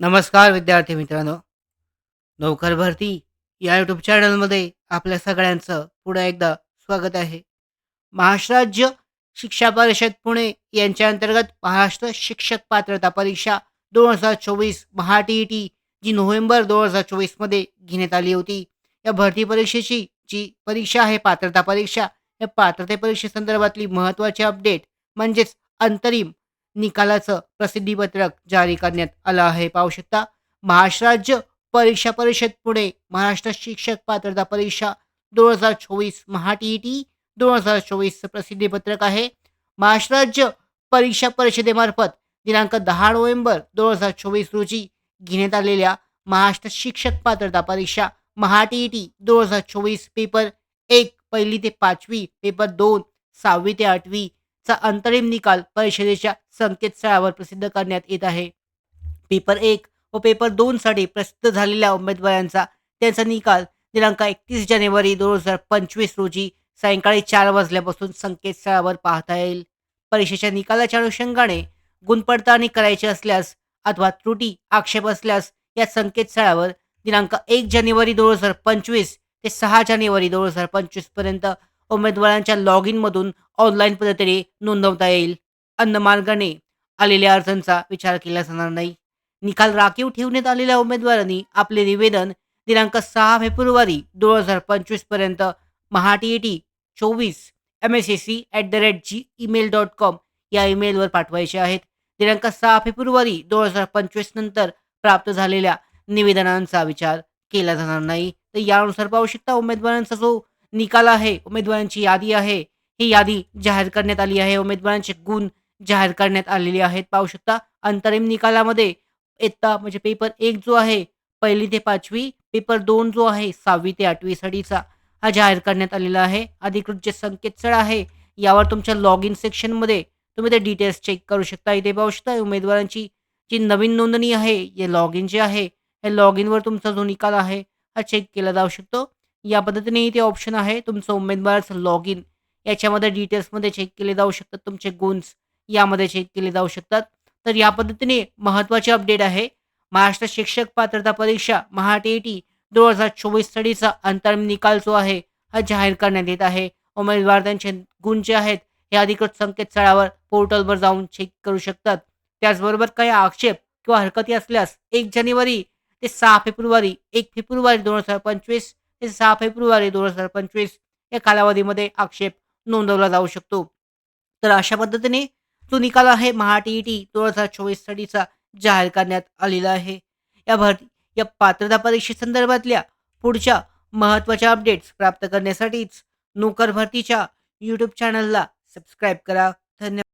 नमस्कार विद्यार्थी मित्रांनो. नोकर भरती या यूट्यूब चॅनलमध्ये आपल्या सगळ्यांचं पुन्हा एकदा स्वागत आहे. महाराष्ट्र राज्य शिक्षा परिषद पुणे यांच्या अंतर्गत महाराष्ट्र शिक्षक पात्रता परीक्षा दोन हजार चोवीस महा टी ई टी जी नोव्हेंबर दोन हजार चोवीसमध्ये घेण्यात आली होती. या भरती परीक्षेची जी परीक्षा आहे पात्रता परीक्षा या पात्रते परीक्षेसंदर्भातली महत्त्वाची अपडेट म्हणजेच अंतरिम निकालाचं प्रसिद्धीपत्रक जारी करण्यात आलं आहे. पाहू शकता महाराष्ट्र राज्य परीक्षा परिषद पुणे महाराष्ट्र शिक्षक पात्रता परीक्षा दोन हजार चोवीस महा टी ई टी दोन हजार चोवीसचं प्रसिद्धीपत्रक आहे. महाराष्ट्र राज्य परीक्षा परिषदेमार्फत दिनांक दहा नोव्हेंबर दोन हजार चोवीस रोजी घेण्यात आलेल्या महाराष्ट्र शिक्षक पात्रता परीक्षा महा टी ई टी दोन हजार चोवीस पेपर एक पहिली ते पाचवी पेपर दोन सहावी ते आठवी चा अंतरिम निकाल परिषदेच्या संकेतस्थळावर प्रसिद्ध करण्यात येत आहे. पेपर एक व पेपर दोनसाठी प्रसिद्ध झालेल्या उमेदवारांचा त्यांचा निकाल दिनांक एकतीस जानेवारी दोन हजार पंचवीस रोजी सायंकाळी चार वाजल्यापासून संकेतस्थळावर पाहता येईल. परीक्षेच्या निकालाच्या अनुषंगाने गुणपडताळणी करायची असल्यास अथवा त्रुटी आक्षेप असल्यास या संकेतस्थळावर दिनांक एक जानेवारी दोन हजार पंचवीस ते सहा जानेवारी दोन हजार पंचवीसपर्यंत उमेदवारांच्या लॉग इनमधून ऑनलाईन पद्धतीने नोंदवता येईल. अन्न मार्गाने आलेल्या अर्जांचा विचार केला जाणार नाही. निकाल राखीव ठेवण्यात आलेल्या उमेदवारांनी आपले निवेदन दिनांक सहा फेब्रुवारी दोन हजार पंचवीसपर्यंत महा टी टी चोवीस M S S C at the rate G email dot com या ईमेलवर पाठवायचे आहेत. दिनांक सहा फेब्रुवारी दोन हजार पंचवीस नंतर प्राप्त झालेल्या निवेदनांचा विचार केला जाणार नाही. तर यानुसार पाहू शकता उमेदवारांचा जो निकाल आहे उमेदवारांची यादी आहे. ही यादी जाहीर करण्यात आली आहे. उमेदवारांचे गुण जाहीर करण्यात आलेले आहेत. पाहू शकता अंतरिम निकालामध्ये इयत्ता म्हणजे पेपर एक जो आहे पहिली ते पाचवी पेपर दोन जो आहे सहावी ते आठवीसाठीचा हा जाहीर करण्यात आलेला आहे. अधिकृत जे संकेतस्थळ आहे यावर तुमच्या लॉग इन सेक्शनमध्ये तुम्ही ते डिटेल्स चेक करू शकता. इथे पाहू शकता उमेदवारांची जी नवीन नोंदणी आहे हे लॉग इन जे आहे हे लॉग इनवर तुमचा जो निकाल आहे हा चेक केला जाऊ शकतो. या पद्धतीने इथे ऑप्शन आहे. तुमचं उमेदवाराचं लॉग इन याच्यामध्ये डिटेल्समध्ये चेक केले जाऊ शकतात. तुमचे गुन्स यामध्ये चेक केले जाऊ शकतात. तर या पद्धतीने महत्त्वाचे अपडेट आहे. महाराष्ट्र शिक्षक पात्रता परीक्षा महाटेटी टी दोन हजार चोवीस साठीचा अंतरिम निकाल जो आहे हा जाहीर करण्यात येत आहे. उमेदवार त्यांचे गुण जे आहेत हे अधिकृत संकेतस्थळावर पोर्टलवर जाऊन चेक करू शकतात. त्याचबरोबर काही आक्षेप किंवा हरकती असल्यास एक जानेवारी ते सहा फेब्रुवारी एक फेब्रुवारी दोन हजार पंचवीस ते सहा फेब्रुवारी दोन हजार पंचवीस या कालावधीमध्ये आक्षेप नोंदवला जाऊ शकतो. तर अशा पद्धतीने जो निकाल आहे महा टी ई टी दोन हजार चोवीससाठीचा जाहीर करण्यात आलेला आहे. या भरती या पात्रता परीक्षेसंदर्भातल्या पुढच्या महत्त्वाच्या अपडेट्स प्राप्त करण्यासाठीच नोकर भरतीच्या यूट्यूब चॅनलला सबस्क्राईब करा. धन्यवाद.